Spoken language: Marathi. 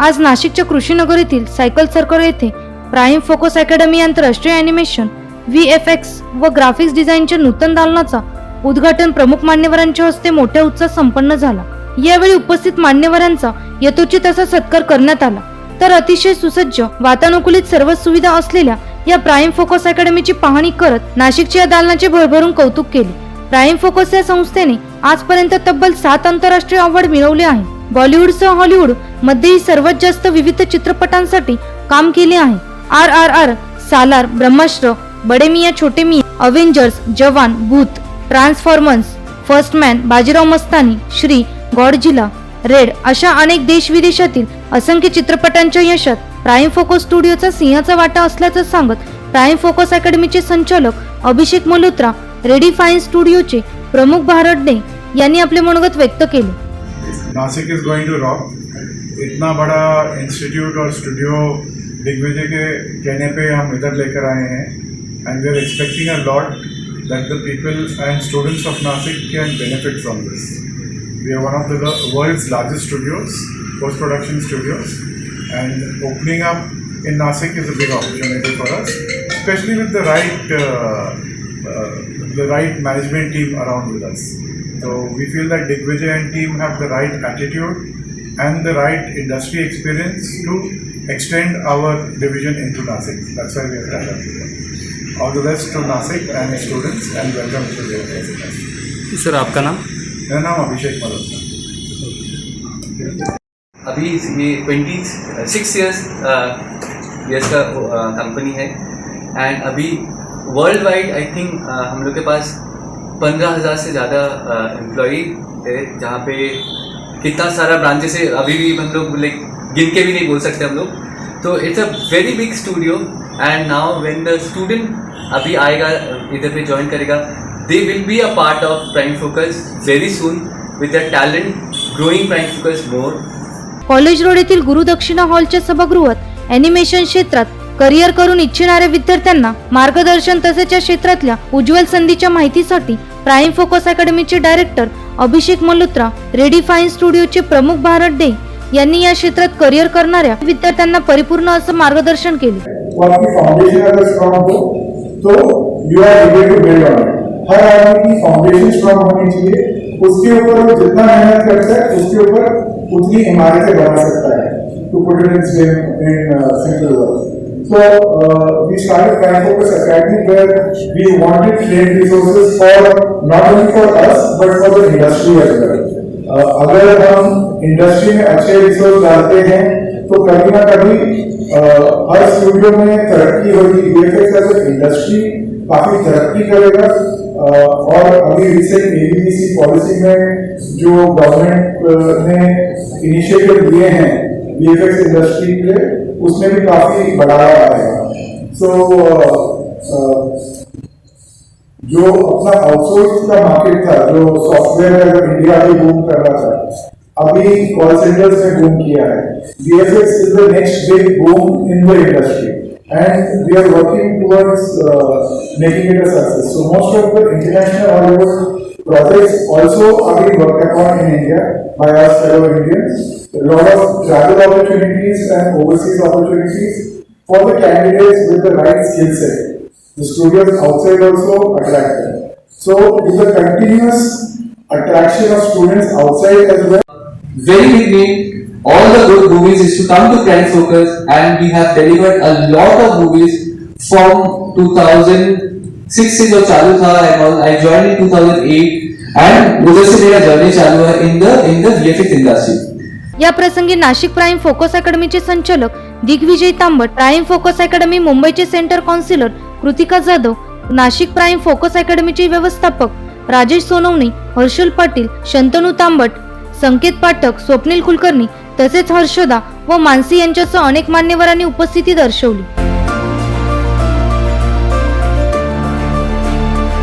आज नाशिकच्या कृषीनगर येथील सायकल सर्कल येथे प्राईम फोकस अकॅडमी आंतरराष्ट्रीय अॅनिमेशन व्ही एफ एक्स व ग्राफिक्स डिझाईनच्या नूतन दालनाचा उद्घाटन प्रमुख मान्यवरांच्या हस्ते मोठ्या उत्साहात संपन्न झाला. यावेळी उपस्थित मान्यवरांचा यथोचित असा सत्कार करण्यात आला. तर अतिशय सुसज्ज वातानुकूलित सर्व सुविधा असलेल्या या प्राईम फोकस अकॅडमीची पाहणी करत नाशिकच्या या दालनाचे भरभरून कौतुक केले. प्राईम फोकस या संस्थेने आजपर्यंत तब्बल सात आंतरराष्ट्रीय अवॉर्ड मिळवले आहे बॉलिवूडसह हॉलिवूड मध्येही सर्वात जास्त विविध चित्रपटांसाठी काम केले आहे. R R R Salaar Brahmastra Bade Miyan Chhote Miyan Avengers Jawan Bhoot Transformers first man Bajirao Mastani Shri Godzilla red अशा अनेक देश विदेशातील असंख्य चित्रपटांच्या यशात प्राईम फोकस स्टुडिओचा सिंहाचा वाटा असल्याचं सांगत प्राईम फोकस अकॅडमीचे संचालक अभिषेक मल्होत्रा रेडी फाईन स्टुडिओचे प्रमुख भारडने यांनी आपले मनोगत व्यक्त केले. Nashik is going to rock इतना बड़ा इंस्टीट्यूट और स्टूडियो दिग्विजय के कहने पे हम इधर लेकर आए हैं। And we are expecting a lot that the people and students of Nashik can benefit from this we are one of the world's largest studios post production studios and opening up in Nashik is a big opportunity for us specially with the right the right management team around with us. So we feel that Digvijay and team have the right attitude and the right industry experience to extend our division into Nasik. That's why we have with them. All the best to Nasik and its students and welcome to the industry. Sir आपका नाम मेरा नाम अभिषेक मल्होत्रा अभी ये ट्वेंटी सिक्स ईयर्स ईयर्स का कंपनी है एंड अभी वर्ल्ड वाइड आई थिंक हम लोग के पास पंद्रह हज़ार से ज़्यादा एम्प्लॉई है जहाँ पे कितना सारा ब्रांचेस है अभी भी हम लोग लाइक गिन के भी नहीं बोल सकते हम लोग। तो it's a very big studio and now when the student अभी आएगा इधर पे ज्वाइन करेगा they will be a part of Prime Focus very soon with the talent growing Prime Focus more college road येथील गुरुदक्षिणा हॉलच्या सभागृहात ॲनिमेशन क्षेत्रात करिअर करून इच्छिणाऱ्या विद्यार्थ्यांना मार्गदर्शन तसेच या क्षेत्रातल्या उज्ज्वल संधीच्या माहितीसाठी प्राईम फोकस अकॅडमीचे director Abhishek Malhotra redefine स्टुडिओचे प्रमुख भारत डे यांनी या क्षेत्रात करिअर करणाऱ्या विद्यार्थ्यांना परिपूर्ण असं मार्गदर्शन केले. तो you are able to build on हर आदमी की फाउंडेशन स्ट्रांग होनी चाहिए. उसके ऊपर वो जितना मेहनत करता है उसके ऊपर उतनी इमारतें बना सकता है. To put it in in simple word So uh, we started Prime Focus Academy where we wanted trained resources for not only for us but for the industry as well. Uh, अगर हम इंडस्ट्री में अच्छे रिसोर्स डालते हैं तो कभी ना कभी uh, हर स्टूडियो में तरक्की होगी इंडस्ट्री काफ़ी तरक्की करेगा uh, और अभी रिसेंट एबीसी पॉलिसी में जो गवर्नमेंट ने इनिशिएटिव लिए हैं वीएफएक्स इंडस्ट्री के उसमें भी काफ़ी बढ़ावा आएगा सो जो अपना आउटसोर्स का मार्केट था जो सॉफ्टवेयर अगर इंडिया भी बूम कर रहा था अभी कॉल सेंटर्स में बूम किया है VFX is the next big boom in the industry and we are working towards uh, making it a success. So most of the international Hollywood projects also are being worked upon in India by our fellow Indians. A lot of travel opportunities and overseas opportunities for the candidates with the right skill set. The studios outside also attract them. So with the continuous attraction of students outside as well. very name. All the good movies is to come to Prime Focus, and we have delivered a lot of movies from six से जो चालू था आई all. इन 2008 एंड उधर से मेरा जर्नी चालू है in the in the VFX industry या प्रसंगी नाशिक प्राईम फोकस अकॅडमीचे संचालक Digvijay Tambat Prime Focus academy मुंबईचे centre counsellor Kritika Jadhav Nashik Prime Focus अकॅडमीचे व्यवस्थापक राजेश सोनवणे हर्षल पाटील शंतनू तांबट संकेत पाठक स्वप्नील कुलकर्णी तसेच हर्षदा व मानसी यांच्यासह अनेक मान्यवरांनी उपस्थिती दर्शवली